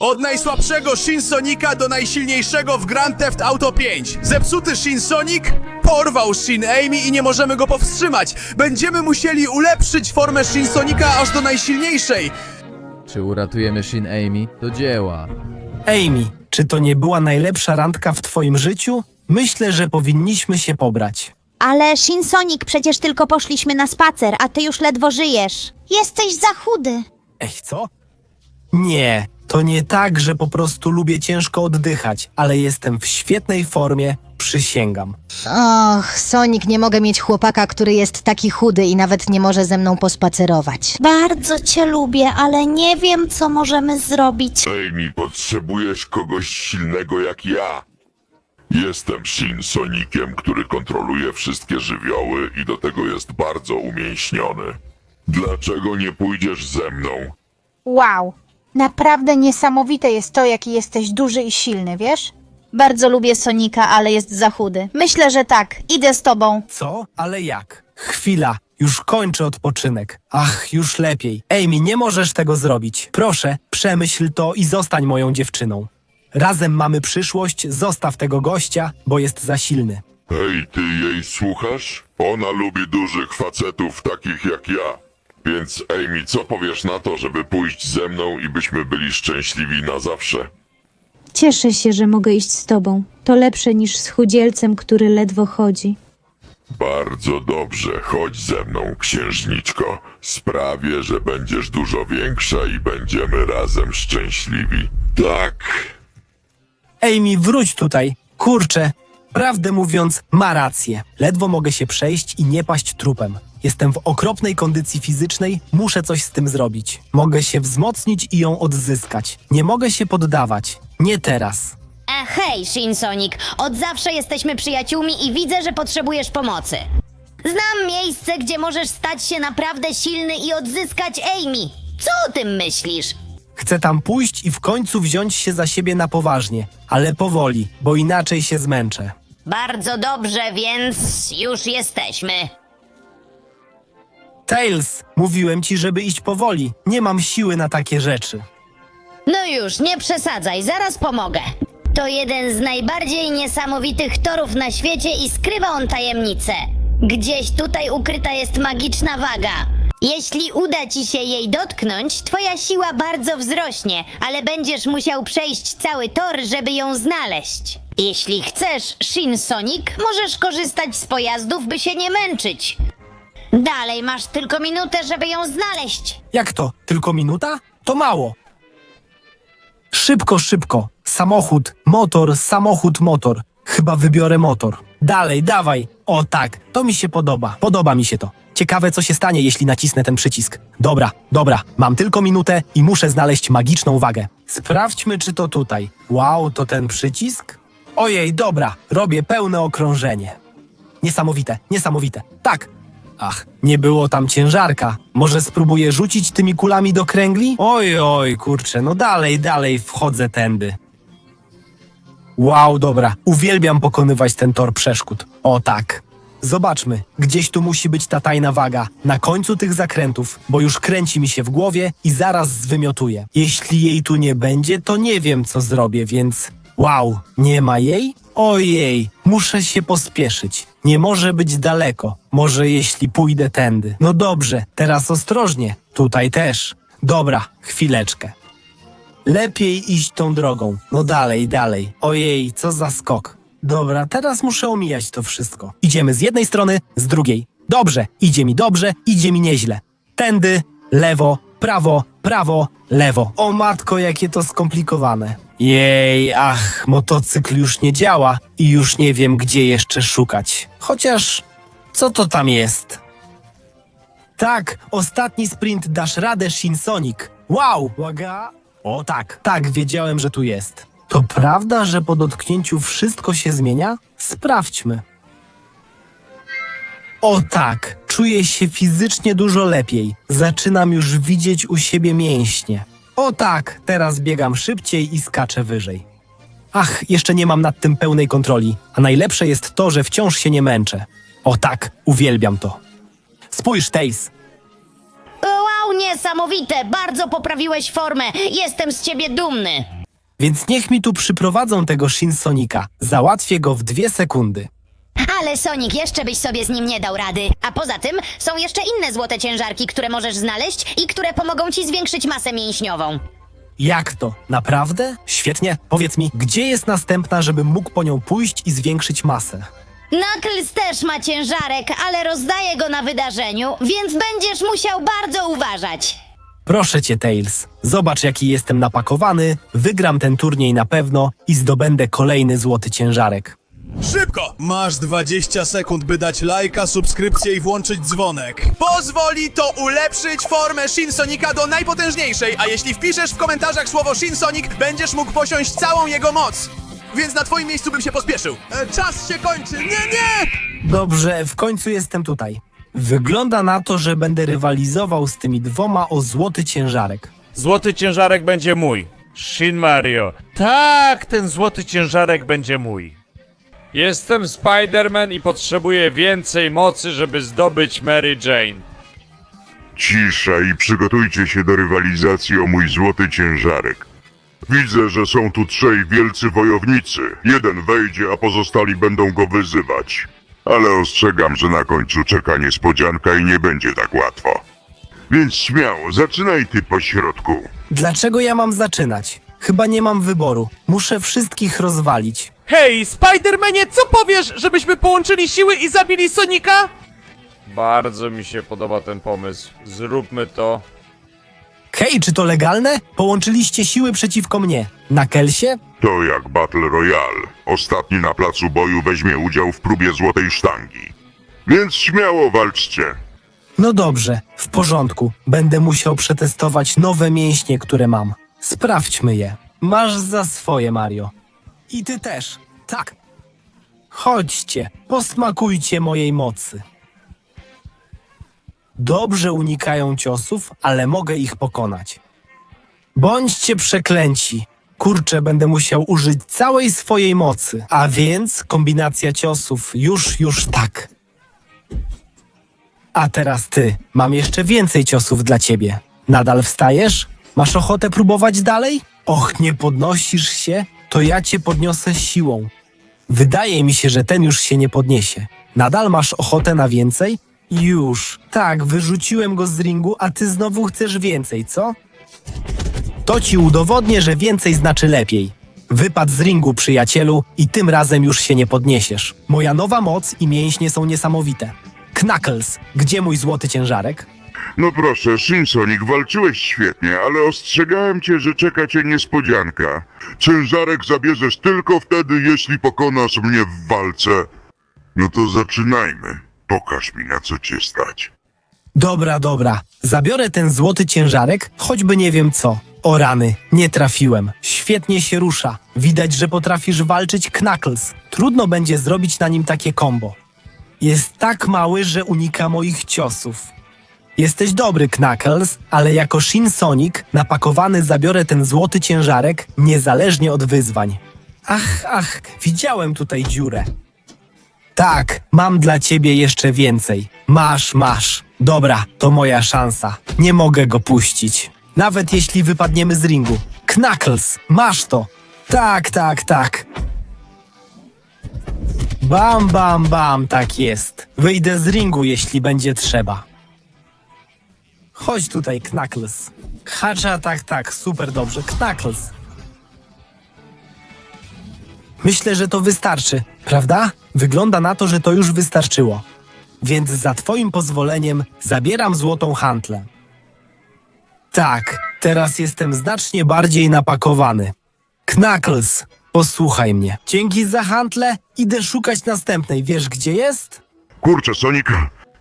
Od najsłabszego Shinsonika do najsilniejszego w Grand Theft Auto 5. Zepsuty Shinsonik porwał Shin Amy i nie możemy go powstrzymać. Będziemy musieli ulepszyć formę Shinsonika aż do najsilniejszej. Czy uratujemy Shin Amy? Do dzieła. Amy, czy to nie była najlepsza randka w twoim życiu? Myślę, że powinniśmy się pobrać. Ale Shinsonik, przecież tylko poszliśmy na spacer, a ty już ledwo żyjesz. Jesteś za chudy. Ej, co? Nie, to nie tak, że po prostu lubię ciężko oddychać, ale jestem w świetnej formie, przysięgam. Och, Sonik, nie mogę mieć chłopaka, który jest taki chudy i nawet nie może ze mną pospacerować. Bardzo cię lubię, ale nie wiem, co możemy zrobić. Amy, potrzebujesz kogoś silnego jak ja. Jestem Shin Sonikiem, który kontroluje wszystkie żywioły i do tego jest bardzo umięśniony. Dlaczego nie pójdziesz ze mną? Wow, naprawdę niesamowite jest to, jaki jesteś duży i silny, wiesz? Bardzo lubię Sonika, ale jest za chudy. Myślę, że tak. Idę z tobą. Co? Ale jak? Chwila, już kończę odpoczynek. Ach, już lepiej. Amy, nie możesz tego zrobić. Proszę, przemyśl to i zostań moją dziewczyną. Razem mamy przyszłość, zostaw tego gościa, bo jest za silny. Hej, ty jej słuchasz? Ona lubi dużych facetów takich jak ja. Więc Amy, co powiesz na to, żeby pójść ze mną i byśmy byli szczęśliwi na zawsze? Cieszę się, że mogę iść z tobą. To lepsze niż z chudzielcem, który ledwo chodzi. Bardzo dobrze, chodź ze mną, księżniczko. Sprawię, że będziesz dużo większa i będziemy razem szczęśliwi. Tak. Amy, wróć tutaj. Kurczę, prawdę mówiąc, ma rację. Ledwo mogę się przejść i nie paść trupem. Jestem w okropnej kondycji fizycznej, muszę coś z tym zrobić. Mogę się wzmocnić i ją odzyskać. Nie mogę się poddawać. Nie teraz. E, hej, Shinsonik, od zawsze jesteśmy przyjaciółmi i widzę, że potrzebujesz pomocy. Znam miejsce, gdzie możesz stać się naprawdę silny i odzyskać Amy. Co o tym myślisz? Chcę tam pójść i w końcu wziąć się za siebie na poważnie, ale powoli, bo inaczej się zmęczę. Bardzo dobrze, więc już jesteśmy. Tails, mówiłem ci, żeby iść powoli. Nie mam siły na takie rzeczy. No już, nie przesadzaj, zaraz pomogę. To jeden z najbardziej niesamowitych torów na świecie i skrywa on tajemnicę. Gdzieś tutaj ukryta jest magiczna waga. Jeśli uda ci się jej dotknąć, twoja siła bardzo wzrośnie, ale będziesz musiał przejść cały tor, żeby ją znaleźć. Jeśli chcesz, Shin Sonic, możesz korzystać z pojazdów, by się nie męczyć. Dalej masz tylko minutę, żeby ją znaleźć. Jak to? Tylko minuta? To mało. Szybko, szybko. Samochód, motor, samochód, motor. Chyba wybiorę motor. Dalej, dawaj. O tak, to mi się podoba. Podoba mi się to. Ciekawe, co się stanie, jeśli nacisnę ten przycisk. Dobra, dobra, mam tylko minutę i muszę znaleźć magiczną wagę. Sprawdźmy, czy to tutaj. Wow, to ten przycisk? Ojej, dobra, robię pełne okrążenie. Niesamowite, niesamowite. Tak. Ach, nie było tam ciężarka. Może spróbuję rzucić tymi kulami do kręgli? Oj, oj, kurczę, no dalej, dalej wchodzę tędy. Wow, dobra, uwielbiam pokonywać ten tor przeszkód. O tak. Zobaczmy, gdzieś tu musi być ta tajna waga, na końcu tych zakrętów, bo już kręci mi się w głowie i zaraz zwymiotuję. Jeśli jej tu nie będzie, to nie wiem, co zrobię, więc... Wow, nie ma jej? Ojej, muszę się pospieszyć. Nie może być daleko. Może jeśli pójdę tędy. No dobrze, teraz ostrożnie. Tutaj też. Dobra, chwileczkę. Lepiej iść tą drogą. No dalej, dalej. Ojej, co za skok. Dobra, teraz muszę omijać to wszystko. Idziemy z jednej strony, z drugiej. Dobrze, idzie mi dobrze, idzie mi nieźle. Tędy, lewo, prawo, prawo, lewo. O matko, jakie to skomplikowane. Jej, ach, motocykl już nie działa i już nie wiem, gdzie jeszcze szukać. Chociaż, co to tam jest? Tak, ostatni sprint dasz radę, Shinsonic. Wow! Uwaga! O tak, tak, wiedziałem, że tu jest. To prawda, że po dotknięciu wszystko się zmienia? Sprawdźmy. O tak, czuję się fizycznie dużo lepiej. Zaczynam już widzieć u siebie mięśnie. O tak, teraz biegam szybciej i skaczę wyżej. Ach, jeszcze nie mam nad tym pełnej kontroli, a najlepsze jest to, że wciąż się nie męczę. O tak, uwielbiam to. Spójrz, Tails, Wow, niesamowite. Bardzo poprawiłeś formę. Jestem z ciebie dumny. Więc niech mi tu przyprowadzą tego Shinsonika. Załatwię go w dwie sekundy. Ale Sonic, jeszcze byś sobie z nim nie dał rady. A poza tym są jeszcze inne złote ciężarki, które możesz znaleźć i które pomogą ci zwiększyć masę mięśniową. Jak to? Naprawdę? Świetnie. Powiedz mi, gdzie jest następna, żebym mógł po nią pójść i zwiększyć masę? Knuckles też ma ciężarek, ale rozdaje go na wydarzeniu, więc będziesz musiał bardzo uważać. Proszę cię, Tails. Zobacz, jaki jestem napakowany, wygram ten turniej na pewno i zdobędę kolejny złoty ciężarek. Szybko! Masz 20 sekund, by dać lajka, subskrypcję i włączyć dzwonek. Pozwoli to ulepszyć formę Shinsonika do najpotężniejszej, a jeśli wpiszesz w komentarzach słowo Shinsonic, będziesz mógł posiąść całą jego moc. Więc na twoim miejscu bym się pospieszył. E, czas się kończy! Nie, nie! Dobrze, w końcu jestem tutaj. Wygląda na to, że będę rywalizował z tymi dwoma o złoty ciężarek. Złoty ciężarek będzie mój. Shin Mario. Tak, ten złoty ciężarek będzie mój. Jestem Spider-Man i potrzebuję więcej mocy, żeby zdobyć Mary Jane. Cisza i przygotujcie się do rywalizacji o mój złoty ciężarek. Widzę, że są tu trzej wielcy wojownicy. Jeden wejdzie, a pozostali będą go wyzywać. Ale ostrzegam, że na końcu czeka niespodzianka i nie będzie tak łatwo. Więc śmiało, zaczynaj ty po środku. Dlaczego ja mam zaczynać? Chyba nie mam wyboru. Muszę wszystkich rozwalić. Hej, Spider-Manie, co powiesz, żebyśmy połączyli siły i zabili Sonika? Bardzo mi się podoba ten pomysł. Zróbmy to. Hej, czy to legalne? Połączyliście siły przeciwko mnie. Na Kelsie? To jak Battle Royale. Ostatni na placu boju weźmie udział w próbie złotej sztangi. Więc śmiało walczcie. No dobrze, w porządku. Będę musiał przetestować nowe mięśnie, które mam. Sprawdźmy je. Masz za swoje, Mario. I ty też. Tak. Chodźcie, posmakujcie mojej mocy. Dobrze unikają ciosów, ale mogę ich pokonać. Bądźcie przeklęci. Kurczę, będę musiał użyć całej swojej mocy. A więc kombinacja ciosów już, już tak. A teraz ty. Mam jeszcze więcej ciosów dla ciebie. Nadal wstajesz? Masz ochotę próbować dalej? Och, nie podnosisz się? To ja cię podniosę siłą. Wydaje mi się, że ten już się nie podniesie. Nadal masz ochotę na więcej? Już. Tak, wyrzuciłem go z ringu, a ty znowu chcesz więcej, co? To ci udowodnię, że więcej znaczy lepiej. Wypad z ringu, przyjacielu, i tym razem już się nie podniesiesz. Moja nowa moc i mięśnie są niesamowite. Knuckles, gdzie mój złoty ciężarek? No proszę, Shinsonik, walczyłeś świetnie, ale ostrzegałem cię, że czeka cię niespodzianka. Ciężarek zabierzesz tylko wtedy, jeśli pokonasz mnie w walce. No to zaczynajmy. Pokaż mi, na co cię stać. Dobra, dobra. Zabiorę ten złoty ciężarek, choćby nie wiem co. O rany, nie trafiłem. Świetnie się rusza. Widać, że potrafisz walczyć Knuckles. Trudno będzie zrobić na nim takie combo. Jest tak mały, że unika moich ciosów. Jesteś dobry, Knuckles, ale jako Shin Sonic napakowany zabiorę ten złoty ciężarek niezależnie od wyzwań. Ach, ach, widziałem tutaj dziurę. Tak, mam dla ciebie jeszcze więcej. Masz, masz. Dobra, to moja szansa. Nie mogę go puścić. Nawet jeśli wypadniemy z ringu. Knuckles, masz to. Tak, tak, tak. Bam, bam, bam, tak jest. Wyjdę z ringu, jeśli będzie trzeba. Chodź tutaj, Knuckles. Hacza, tak, tak, super dobrze. Knuckles. Myślę, że to wystarczy, prawda? Wygląda na to, że to już wystarczyło. Więc za twoim pozwoleniem zabieram złotą hantlę. Tak, teraz jestem znacznie bardziej napakowany. Knuckles, posłuchaj mnie. Dzięki za hantlę idę szukać następnej. Wiesz, gdzie jest? Kurczę, Sonic,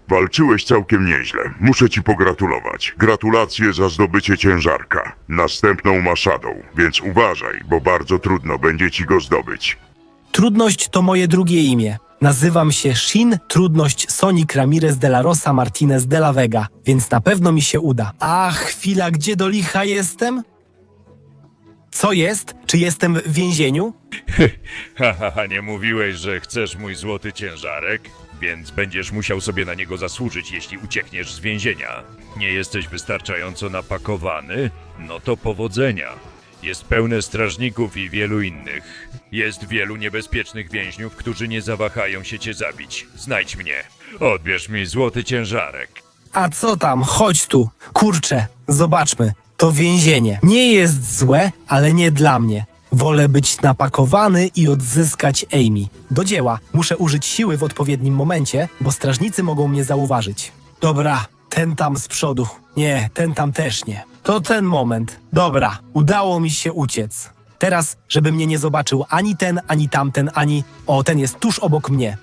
walczyłeś całkiem nieźle. Muszę ci pogratulować. Gratulacje za zdobycie ciężarka. Następną ma Shadow, więc uważaj, bo bardzo trudno będzie ci go zdobyć. Trudność to moje drugie imię. Nazywam się Shin, trudność Sonic Ramirez de la Rosa Martinez de la Vega, więc na pewno mi się uda. A chwila, gdzie do licha jestem? Co jest? Czy jestem w więzieniu? Haha, nie mówiłeś, że chcesz mój złoty ciężarek? Więc będziesz musiał sobie na niego zasłużyć, jeśli uciekniesz z więzienia. Nie jesteś wystarczająco napakowany? No to powodzenia. Jest pełne strażników i wielu innych. Jest wielu niebezpiecznych więźniów, którzy nie zawahają się cię zabić. Znajdź mnie. Odbierz mi złoty ciężarek. A co tam? Chodź tu. Kurczę, zobaczmy. To więzienie. Nie jest złe, ale nie dla mnie. Wolę być napakowany i odzyskać Amy. Do dzieła. Muszę użyć siły w odpowiednim momencie, bo strażnicy mogą mnie zauważyć. Dobra, ten tam z przodu. Nie, ten tam też nie. To ten moment. Dobra, udało mi się uciec. Teraz, żeby mnie nie zobaczył ani ten, ani tamten, ani... O, ten jest tuż obok mnie.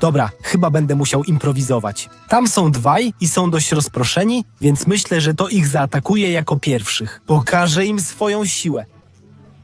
Dobra, chyba będę musiał improwizować. Tam są dwaj i są dość rozproszeni, więc myślę, że to ich zaatakuje jako pierwszych. Pokażę im swoją siłę.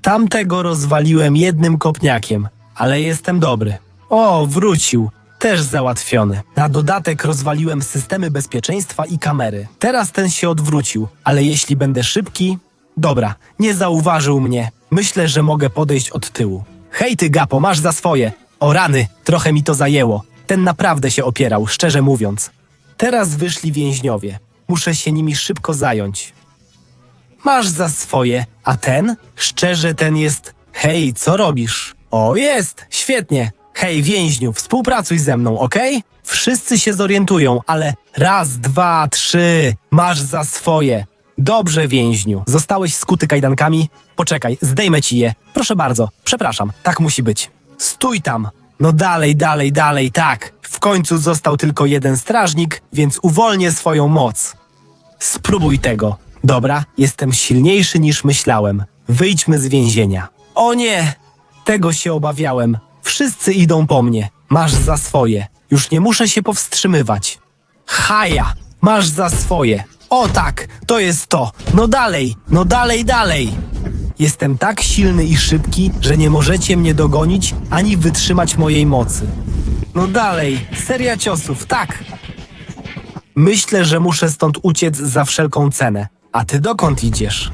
Tamtego rozwaliłem jednym kopniakiem, ale jestem dobry. O, wrócił. Też załatwiony. Na dodatek rozwaliłem systemy bezpieczeństwa i kamery. Teraz ten się odwrócił, ale jeśli będę szybki... Dobra, nie zauważył mnie. Myślę, że mogę podejść od tyłu. Hej ty, Gapo, masz za swoje. O rany, trochę mi to zajęło. Ten naprawdę się opierał, szczerze mówiąc. Teraz wyszli więźniowie. Muszę się nimi szybko zająć. Masz za swoje, a ten? Szczerze, ten jest. Hej, co robisz? O, jest! Świetnie! Hej, więźniu, współpracuj ze mną, okej? Wszyscy się zorientują, ale raz, dwa, trzy, masz za swoje. Dobrze, więźniu. Zostałeś skuty kajdankami? Poczekaj, zdejmę ci je. Proszę bardzo, przepraszam, tak musi być. Stój tam! No dalej, dalej, dalej, tak. W końcu został tylko jeden strażnik, więc uwolnię swoją moc. Spróbuj tego. Dobra, jestem silniejszy niż myślałem. Wyjdźmy z więzienia. O nie! Tego się obawiałem. Wszyscy idą po mnie. Masz za swoje. Już nie muszę się powstrzymywać. Haja! Masz za swoje. O tak, to jest to. No dalej, no dalej, dalej. Jestem tak silny i szybki, że nie możecie mnie dogonić ani wytrzymać mojej mocy. No dalej, seria ciosów, tak. Myślę, że muszę stąd uciec za wszelką cenę. A ty dokąd idziesz?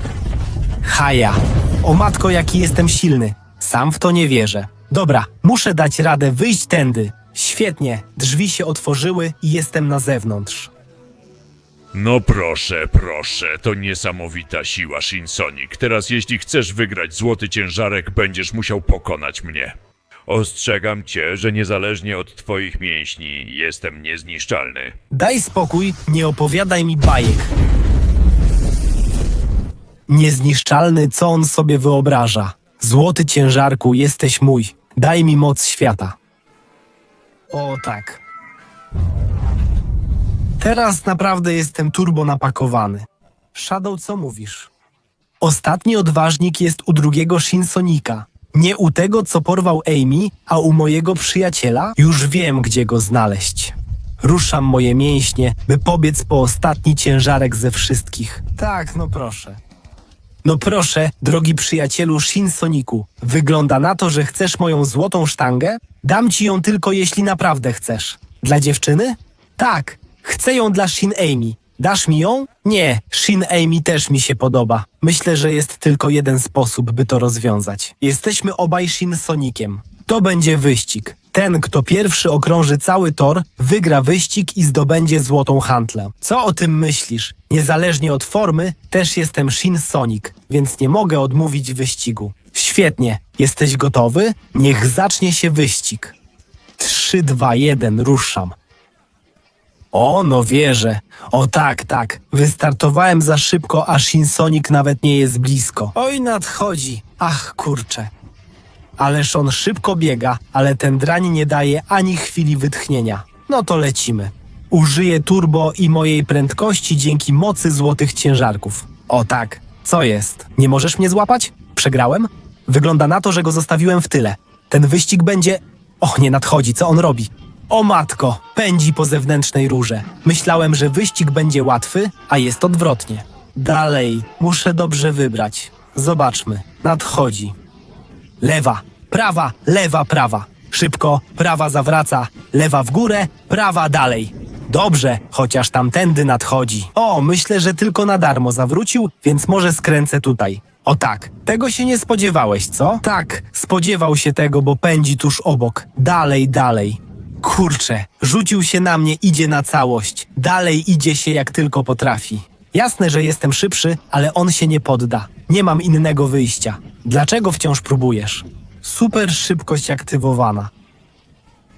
Haja. O matko, jaki jestem silny. Sam w to nie wierzę. Dobra, muszę dać radę wyjść tędy. Świetnie, drzwi się otworzyły i jestem na zewnątrz. No proszę, proszę, to niesamowita siła Shinsonic. Teraz jeśli chcesz wygrać złoty ciężarek, będziesz musiał pokonać mnie. Ostrzegam cię, że niezależnie od twoich mięśni, jestem niezniszczalny. Daj spokój, nie opowiadaj mi bajek. Niezniszczalny, co on sobie wyobraża. Złoty ciężarku, jesteś mój. Daj mi moc świata. O tak. Teraz naprawdę jestem turbo napakowany. Shadow, co mówisz? Ostatni odważnik jest u drugiego Shinsonika. Nie u tego, co porwał Amy, a u mojego przyjaciela? Już wiem, gdzie go znaleźć. Ruszam moje mięśnie, by pobiec po ostatni ciężarek ze wszystkich. Tak, no proszę. No proszę, drogi przyjacielu Shinsoniku, wygląda na to, że chcesz moją złotą sztangę? Dam ci ją tylko jeśli naprawdę chcesz. Dla dziewczyny? Tak, chcę ją dla Shin Amy. Dasz mi ją? Nie, Shin Amy też mi się podoba. Myślę, że jest tylko jeden sposób, by to rozwiązać. Jesteśmy obaj Shin Sonikiem. To będzie wyścig. Ten, kto pierwszy okrąży cały tor, wygra wyścig i zdobędzie złotą hantlę. Co o tym myślisz? Niezależnie od formy, też jestem Shin Sonic, więc nie mogę odmówić wyścigu. Świetnie. Jesteś gotowy? Niech zacznie się wyścig. 3, 2, 1, ruszam. O, no wierzę. O tak, tak. Wystartowałem za szybko, a Shinsonic nawet nie jest blisko. Oj, nadchodzi. Ach, kurczę. Ależ on szybko biega, ale ten drań nie daje ani chwili wytchnienia. No to lecimy. Użyję turbo i mojej prędkości dzięki mocy złotych ciężarków. O tak. Co jest? Nie możesz mnie złapać? Przegrałem? Wygląda na to, że go zostawiłem w tyle. Ten wyścig będzie... O, nie nadchodzi, co on robi? O matko, pędzi po zewnętrznej rurze. Myślałem, że wyścig będzie łatwy, a jest odwrotnie. Dalej, muszę dobrze wybrać. Zobaczmy, nadchodzi. Lewa, prawa, lewa, prawa. Szybko, prawa zawraca, lewa w górę, prawa dalej. Dobrze, chociaż tamtędy nadchodzi. O, myślę, że tylko na darmo zawrócił, więc może skręcę tutaj. O tak, tego się nie spodziewałeś, co? Tak, spodziewał się tego, bo pędzi tuż obok. Dalej, dalej. Kurczę, rzucił się na mnie, idzie na całość. Dalej idzie się jak tylko potrafi. Jasne, że jestem szybszy, ale on się nie podda. Nie mam innego wyjścia. Dlaczego wciąż próbujesz? Super szybkość aktywowana.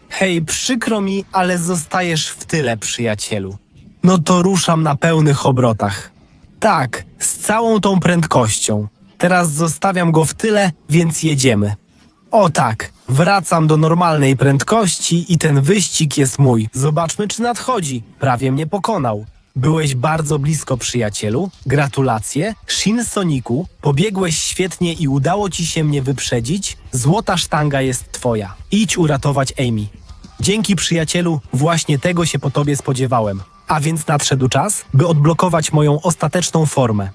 Hej, przykro mi, ale zostajesz w tyle, przyjacielu. No to ruszam na pełnych obrotach. Tak, z całą tą prędkością. Teraz zostawiam go w tyle, więc jedziemy. O tak, wracam do normalnej prędkości i ten wyścig jest mój. Zobaczmy, czy nadchodzi. Prawie mnie pokonał. Byłeś bardzo blisko, przyjacielu. Gratulacje. Shin Soniku, pobiegłeś świetnie i udało ci się mnie wyprzedzić. Złota sztanga jest twoja. Idź uratować Amy. Dzięki przyjacielu, właśnie tego się po tobie spodziewałem. A więc nadszedł czas, by odblokować moją ostateczną formę.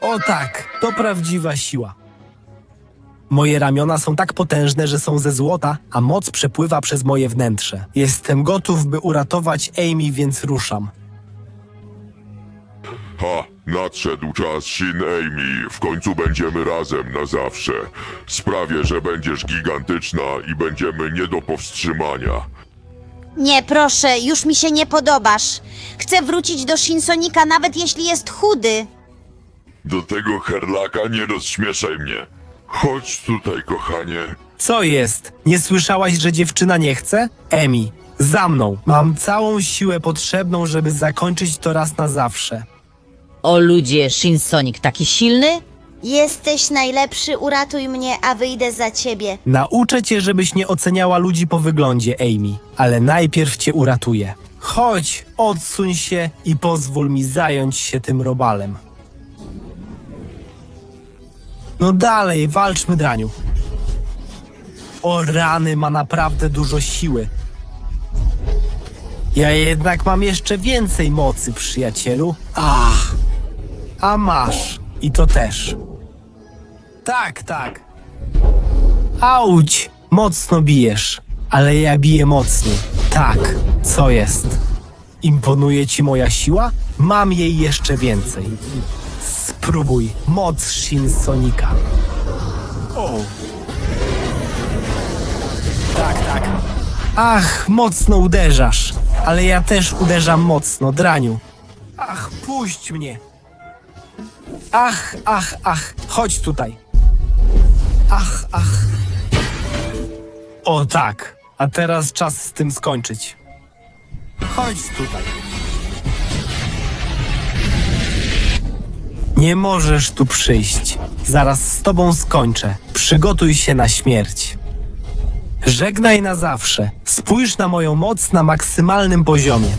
O tak, to prawdziwa siła. Moje ramiona są tak potężne, że są ze złota, a moc przepływa przez moje wnętrze. Jestem gotów, by uratować Amy, więc ruszam. Ha, nadszedł czas Shin Amy. W końcu będziemy razem na zawsze. Sprawię, że będziesz gigantyczna i będziemy nie do powstrzymania. Nie, proszę, już mi się nie podobasz. Chcę wrócić do Shinsonika, nawet jeśli jest chudy. Do tego herlaka nie rozśmieszaj mnie. Chodź tutaj, kochanie. Co jest? Nie słyszałaś, że dziewczyna nie chce? Emi, za mną. Mam całą siłę potrzebną, żeby zakończyć to raz na zawsze. O ludzie, Shinsonik taki silny? Jesteś najlepszy, uratuj mnie, a wyjdę za ciebie. Nauczę cię, żebyś nie oceniała ludzi po wyglądzie, Amy, ale najpierw cię uratuję. Chodź, odsuń się i pozwól mi zająć się tym robalem. No dalej, walczmy, Draniu. O rany, ma naprawdę dużo siły. Ja jednak mam jeszcze więcej mocy, przyjacielu. Ach, a masz. I to też. Tak, tak. Auć! Mocno bijesz, ale ja biję mocniej. Tak, co jest? Imponuje ci moja siła? Mam jej jeszcze więcej. Spróbuj moc Shin Sonika. O. Tak, tak. Ach, mocno uderzasz. Ale ja też uderzam mocno, draniu. Ach, puść mnie. Ach, ach, ach, chodź tutaj. Ach, ach. O tak, a teraz czas z tym skończyć. Chodź tutaj. Nie możesz tu przyjść. Zaraz z tobą skończę. Przygotuj się na śmierć. Żegnaj na zawsze. Spójrz na moją moc na maksymalnym poziomie.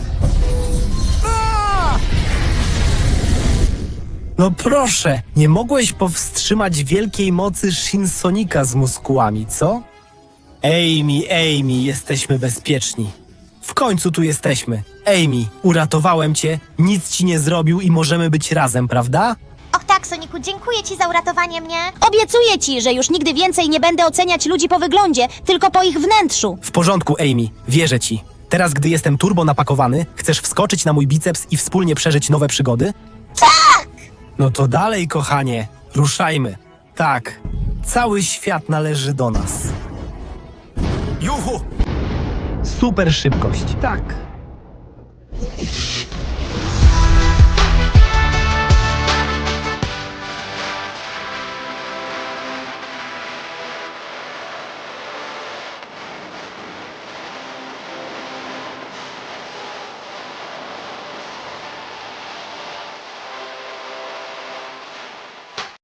No proszę, nie mogłeś powstrzymać wielkiej mocy Shinsonika z muskułami, co? Amy, Amy, jesteśmy bezpieczni. W końcu tu jesteśmy. Amy, uratowałem cię, nic ci nie zrobił i możemy być razem, prawda? Och tak, Soniku, dziękuję ci za uratowanie mnie. Obiecuję ci, że już nigdy więcej nie będę oceniać ludzi po wyglądzie, tylko po ich wnętrzu. W porządku, Amy, wierzę ci. Teraz, gdy jestem turbo napakowany, chcesz wskoczyć na mój biceps i wspólnie przeżyć nowe przygody? Tak! No to dalej, kochanie, ruszajmy. Tak, cały świat należy do nas. Juhu! super szybkość. Tak.